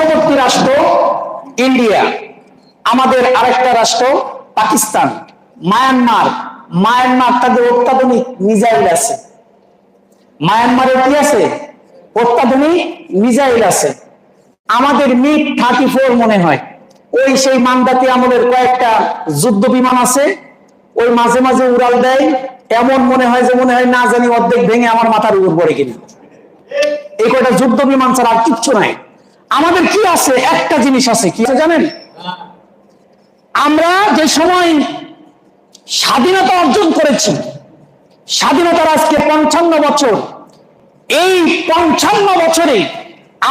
পার্শ্ববর্তী রাষ্ট্র ইন্ডিয়া, আমাদের আরেকটা রাষ্ট্র পাকিস্তান, মায়ানমার। মায়ানমার তাদের অত্যাধুনিক মিজাইল আছে। মায়ানমারে কি আছে? অত্যাধুনিক মিজাইল আছে। আমাদের মিগ থার্টি ফোর মনে হয়। ওই সেই মান্দাতি আমলের কয়েকটা যুদ্ধ বিমান আছে। ওই মাঝে মাঝে উড়াল দেয়। এমন মনে হয় যে মনে হয় না জানি অর্ধেক ভেঙে আমার মাথার উপর পড়ে কিনা। এই কয়টা যুদ্ধ বিমান ছাড়া আর কিচ্ছু নাই। আমাদের কি আছে? একটা জিনিস আছে, কি আছে জানেন? আমরা যে সময় স্বাধীনতা অর্জন করেছি, স্বাধীনতার আজকে পঞ্চান্ন বছর। এই পঞ্চান্ন বছরে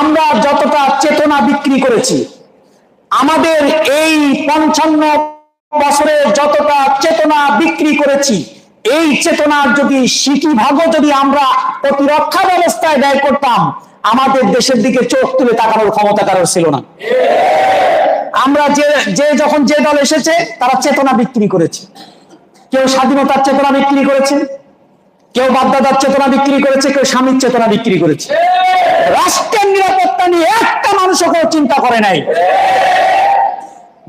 আমরা যতটা চেতনা বিক্রি করেছি, আমাদের এই পঞ্চান্ন বছরে যতটা চেতনা বিক্রি করেছি, এই চেতনার যদি সিটি ভাগও যদি আমরা প্রতিরক্ষা ব্যবস্থায় ব্যয় করতাম আমাদের দেশের দিকে চোখ তুলে তাকানোর ক্ষমতা কারোর ছিল না। আমরা যে যে যখন যে দল এসেছে, তারা চেতনা বিক্রি করেছে। কেউ স্বাধীনতার চেতনা বিক্রি করেছে, কেউ বাদ্দাদার চেতনা বিক্রি করেছে, কেউ স্বামীর চেতনা বিক্রি করেছে। রাষ্ট্রের নিরাপত্তা নিয়ে একটা মানুষও কেউ চিন্তা করে নাই।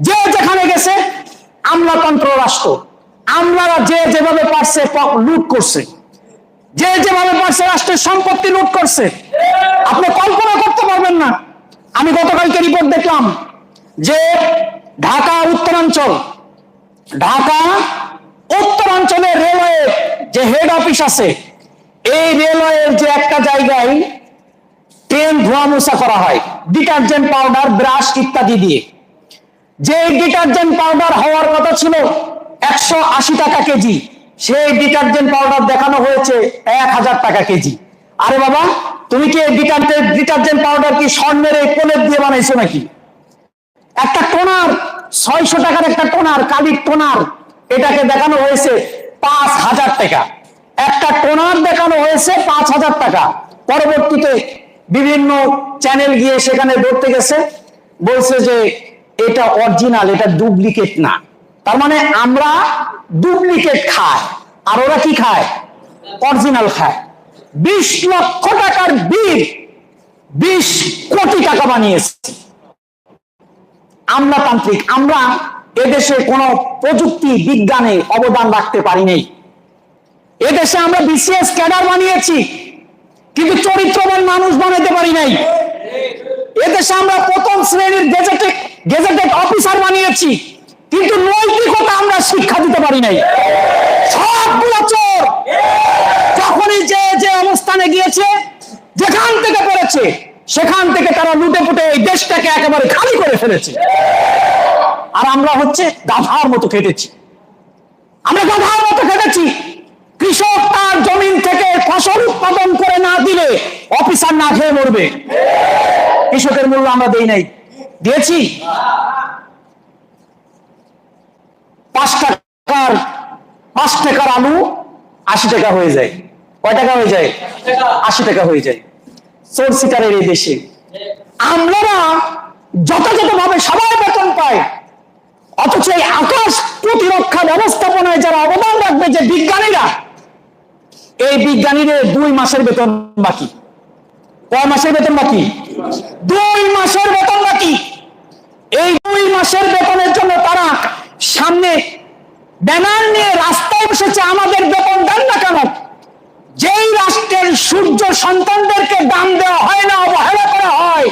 যে যেখানে গেছে, আমলাতন্ত্র রাষ্ট্র। আমলারা যে যেভাবে পারছে লুট করছে। যে যেভাবে পারছে, রাষ্ট্রের সম্পত্তি লুট করছে। আপনি কল্পনা করতে পারবেন না। আমি গতকালকে রিপোর্ট দেখলাম যে ঢাকা উত্তরাঞ্চল, ঢাকা উত্তরাঞ্চলের রেলওয়ে যে হেড অফিস আছে, এই রেলওয়ের যে একটা জায়গায় ট্রেন ধোয়া মোছা করা হয় ডিটারজেন্ট পাউডার ব্রাশ ইত্যাদি দিয়ে। যে ডিটারজেন্ট পাউডার হওয়ার কথা ছিল একশো আশি টাকা কেজি, সেই ডিটারজেন্ট পাউডার দেখানো হয়েছে এক হাজার টাকা কেজি। আরে বাবা, তুমি কি ডিটারজেন্ট ডিটারজেন্ট পাউডার কি স্বর্ণের এই প্রলেপ দিয়ে বানাইছো নাকি? একটা টোনার, ছয়শো টাকার একটা টোনার, কালির টোনার, এটাকে দেখানো হয়েছে পাঁচ হাজার টাকা। একটা টোনার দেখানো হয়েছে পাঁচ হাজার টাকা। পরবর্তীতে বিভিন্ন চ্যানেল গিয়ে সেখানে ধরতে গেছে, বলছে যে এটা অরিজিনাল, এটা ডুপ্লিকেট না। তার মানে আমরা ডুপ্লিকেট খাই। আর ওরা কি খায়? অরিজিনাল খায়। বিশ লক্ষ টাকার বিল বিশ কোটি টাকা বানিয়েছে। আমলাতান্ত্রিক আমরা এদেশে কোনো প্রযুক্তি বিজ্ঞানে অবদান রাখতে পারি নাই। এদেশে আমরা বিসিএস ক্যাডার বানিয়েছি, কিন্তু চরিত্রবান মানুষ বানাতে পারি নাই। এদেশে আমরা প্রথম শ্রেণির গেজেটেড অফিসার বানিয়েছি, কিন্তু নৈতিকতা আমরা শিক্ষা দিতে পারি নাই সবগুলো চোর যখনই যে যে অবস্থানে গিয়েছে যেখান থেকে পেরেছে সেখান থেকে তারা লুটে পুটে এই দেশটাকে একেবারে খালি করে ফেলেছে। আর আমরা হচ্ছে গাধার মতো খেটেছি। আমরা গাধার মতো খেটেছি। কৃষক তার জমিন থেকে ফসল উৎপাদন করে না দিলে অফিসার না খেয়ে মরবে। কৃষকের মূল্য আমরা দেই নাই। দিয়েছি? পাঁচ টাকার পাঁচ টাকার আলু আশি টাকা হয়ে যায়। কয় টাকা হয়ে যায়? আশি টাকা হয়ে যায়। চোর শিকারের এই দেশে। আমরা যথাযথভাবে সবাই বেতন পায়। অথচ এই আকাশ প্রতিরক্ষা ব্যবস্থাপনায় যারা অবদান রাখবে যে বিজ্ঞানীরা, এই বিজ্ঞানীদের দুই মাসের বেতন বাকি। কয় মাসের বেতন বাকি? দুই মাসের বেতন বাকি। এই দুই মাসের বেতনের জন্য তারা সামনে ব্যানার নিয়ে রাস্তায় বসেছে, আমাদের বেতন দেন না কেন? যেই রাষ্ট্রের সূর্য সন্তানদেরকে দাম দেওয়া হয় না, অবহেলা করা হয়,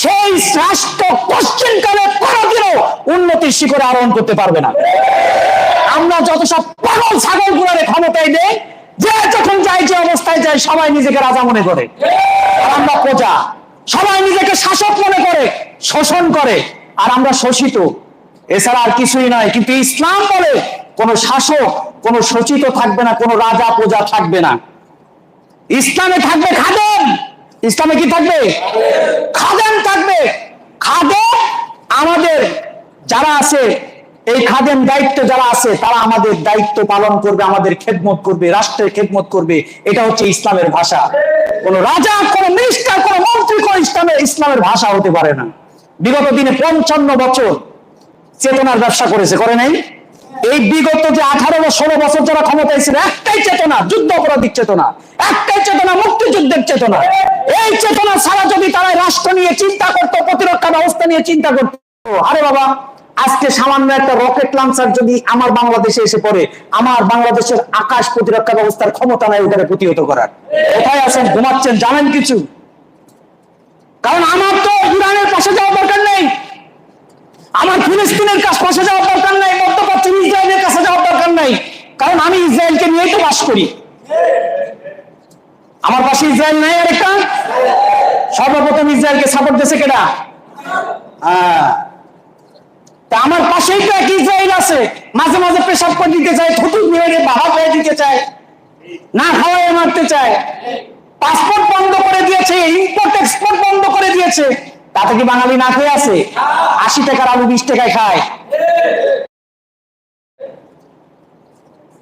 সেই রাষ্ট্র পশ্চিম কালে কোনোদিনও উন্নতির শিখরে আরোহণ করতে পারবে না। আমরা যত সব পাগল ছাগল গুলারে ক্ষমতায় দেই যে যখন যায় যে অবস্থায় যায়, সবাই নিজেকে রাজা মনে করে। আর আমরা প্রজা, সবাই নিজেকে শাসক মনে করে, শোষণ করে, আর আমরা শোষিত। এছাড়া আর কিছুই নয়, কিন্তু ইসলাম বলে কোন শাসক, কোন শোষিত থাকবে না, কোন রাজা প্রজা থাকবে না। ইসলামে থাকবে খাদেম। ইসলামে কি থাকবে? খাদেম থাকবে। খাদেম আমাদের যারা আছে, এই খাদেম দায়িত্ব যারা আছে, তারা আমাদের দায়িত্ব পালন করবে, আমাদের খেদমত করবে, রাষ্ট্রের খেদমত করবে। এটা হচ্ছে ইসলামের ভাষা। কোন রাজা, কোন মিনিস্টার কোন মন্ত্রী, কোন ইসলামের ইসলামের ভাষা হতে পারে না। বিগত দিনে পঞ্চান্ন বছর চেতনার ব্যবসা করেছে, করে নাই? এই বিগত যে আঠারো বা ষোলো বছর যারা ক্ষমতায় ছিল একটাই চেতনা, যুদ্ধ অপরাধীর চেতনা। একটাই চেতনা, মুক্তিযুদ্ধের চেতনা। এই চেতনা ছাড়া যদি তারা রাষ্ট্র নিয়ে চিন্তা করতো, প্রতিরক্ষা ব্যবস্থা নিয়ে চিন্তা করতো, আরে বাবা, আজকে সামান্য একটা রকেট লঞ্চার যদি আমার বাংলাদেশে এসে পড়ে, আমার বাংলাদেশের আকাশ প্রতিরক্ষা ব্যবস্থার ক্ষমতা নাই ওটাকে প্রতিহত করার। কোথায় আছেন? ঘুমাচ্ছেন? জানেন কিছু? কারণ আমার তো ইরানের পাশে যাওয়া দরকার নেই। আমার ফিলিস্তিনের কাছ পাশে যাওয়ার দরকার নাই মধ্যপ্রাচ্য ইসরায়েলের কাছে যাওয়ার দরকার নাই। কারণ আমি ইসরায়েলকে নিয়েই তো বাস করি। আমার পাশে ইসরায়েল নাই আরেকটা? সর্বপ্রথম ইসরায়েলকে সাপোর্ট দিয়েছে কেডা? হ্যাঁ। তা আমার পাশেই তো এক ইসরায়েল আছে। মাঝে মাঝে পেশাব করে দিতে চায় থুতুক মেরে বাবা হয়ে দিতে চায়, না খাওয়াই মারতে চায়। পাসপোর্ট বন্ধ করে দিয়েছে ইম্পোর্ট এক্সপোর্ট বন্ধ করে দিয়েছে। তাতে কি বাঙালি না খেয়ে আছে? আশি টাকার আলু, বিশ টাকায় খায়।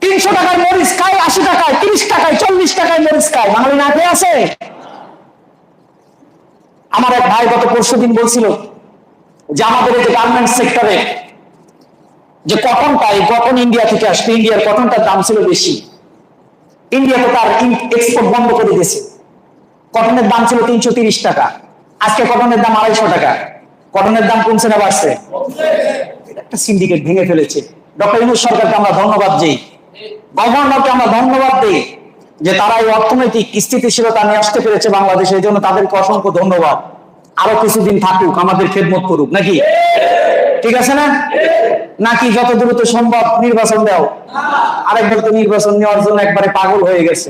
তিনশো টাকার মরিচ খায়, আশি টাকায়, তিরিশ টাকায়, চল্লিশ টাকায় মরিচ খায়। বাঙালি না খেয়ে আছে? আমার এক ভাই গত পরশু দিন বলছিল যে আমাদের এই যে গার্মেন্টস সেক্টরে যে কটনটা এই কটন ইন্ডিয়া থেকে আসবে ইন্ডিয়ার কটনটার দাম ছিল বেশি। ইন্ডিয়া তো তার এক্সপোর্ট বন্ধ করে দিয়েছে। কটনের দাম ছিল তিনশো টাকা। আজকে কটনের দাম আড়াইশো টাকা। কটনের দাম কমছে না বাড়ছে? একটা সিন্ডিকেট ভেঙে ফেলেছে। ডক্টর ইনুস সরকারকে আমরা ধন্যবাদ দিই। গভর্নরকে আমরা ধন্যবাদ দিই যে তারা এই অর্থনৈতিক স্থিতিশীলতা নিয়ে আসতে পেরেছে বাংলাদেশে, এই জন্য তাদেরকে অসংখ্য ধন্যবাদ। আরও কিছুদিন থাকুক, আমাদের খেদমত করুক, নাকি? ঠিক আছে না? নাকি যত দ্রুত সম্ভব নির্বাচন দাও। আরেকবার তো নির্বাচন নেওয়ার জন্য একবারে পাগল হয়ে গেছে।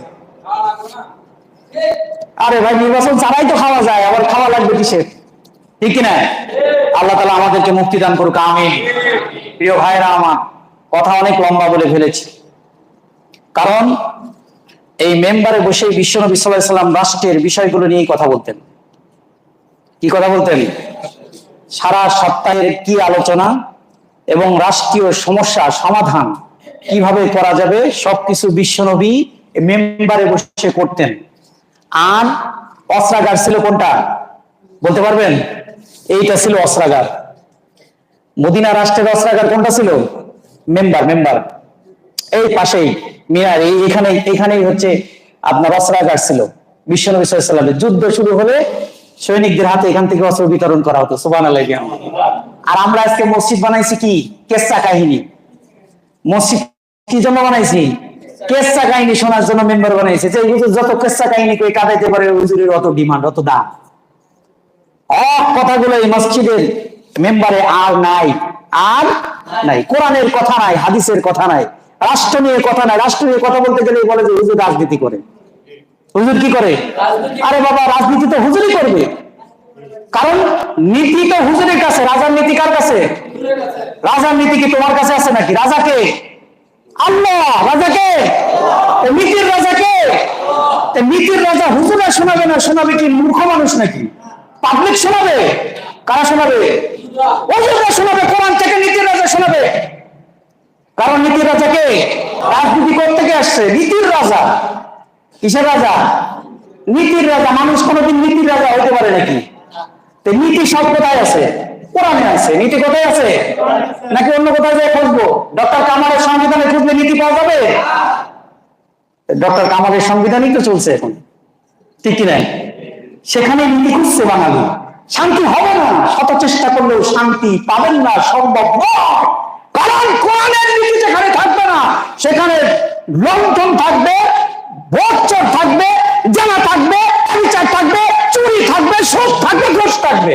আরে ভাই নির্বাচন ছাড়াই তো খাওয়া যায়, আবার খাওয়া লাগবে কিসের? ঠিক কিনা? আল্লাহ তালা আমাদেরকে মুক্তি দান করুক আমি প্রিয় ভাইরা আমার, কথা অনেক লম্বা বলে ফেলেছি। কারণ, এই মেম্বারে বসে বিশ্বনবী সাল্লাহ সাল্লাম রাষ্ট্রের বিষয়গুলো নিয়েই কথা বলতেন। কি কথা বলতেন? সারা সপ্তাহের কি আলোচনা এবং রাষ্ট্রীয় সমস্যা, সমাধান কীভাবে করা যাবে, সবকিছু বিশ্বনবী মেম্বারে বসে করতেন। আর অস্ত্রাগার ছিল কোনটা? বলতে পারবেন? এইটা ছিল অস্ত্রাগার। মদিনা রাষ্ট্রের অস্ত্রাগার কোনটা ছিল? Member member. এই পাশেই, মিনার এখানে এখানেই হচ্ছে আপনার অস্ত্রাগার ছিল। বিশ্বনবী সাল্লামের যুদ্ধ শুরু হলে সৈনিকদের হাতে এখান থেকে অস্ত্র বিতরণ করা হতো। সুবান আর আমরা আজকে মসজিদ বানাইছি কি? কেসা কাহিনী। মসজিদ কি জন্য বানাইছি? কেসা কাহিনী শোনার জন্য মেম্বার বানাইছে। যে হুজুর যত কেসা কাহিনী কই কাটাইতে পারে হুজুরের অত ডিমান্ড অত দাম। অক কথাগুলো এই মসজিদের মেম্বারে আর নাই। আর নাই। কোরআনের কথা নাই হাদিসের কথা নাই। রাষ্ট্র নিয়ে কথা নাই। রাষ্ট্র নিয়ে কথা বলতে গেলে বলে যে হুজুর রাজনীতি করে। হুজুর কি করে? আরে বাবা রাজনীতি তো হুজুরই করবে। কারণ নীতি তো হুজুরের কাছে। রাজার নীতি কার কাছে? রাজার নীতি কি তোমার কাছে আছে নাকি? রাজাকে আল্লাহ, রাজাকে? রাজাকে? রাজা শোনাবে না, শোনাবে কি মূর্খ মানুষ নাকি? পাবলিক শোনাবে? কারা শোনাবে? শোনাবে, কোরআন থেকে নীতির রাজা শোনাবে। কারণ নীতির রাজাকে? রাজনীতি করতে কে আসছে নীতির রাজা। কিসের রাজা? নীতির রাজা, মানুষ কোনোদিন নীতির রাজা হতে পারে নাকি? নীতি সব কোথায় আছে। কোরআনে আছে? নীতি কোথায় আছে? নাকি অন্য কোথায় যায় খুঁজবো? ডক্টর কামালের সংবিধানে খুঁজলে নীতি পাওয়া যাবে? ডক্টর কামালের সংবিধানই তো চলছে এখন। ঠিক কি নাই? সেখানে নীতি খুঁজছে বাঙালি। শান্তি হবে না। শত চেষ্টা করলেও শান্তি পাবেন না, সম্ভব কারণ কোরআনের নীতি যেখানে থাকবে না, সেখানে লন্ঠন থাকবে বচ্চর থাকবে, জানা থাকবে থাকবে, চুরি থাকবে সুদ থাকবে ঘোষ থাকবে।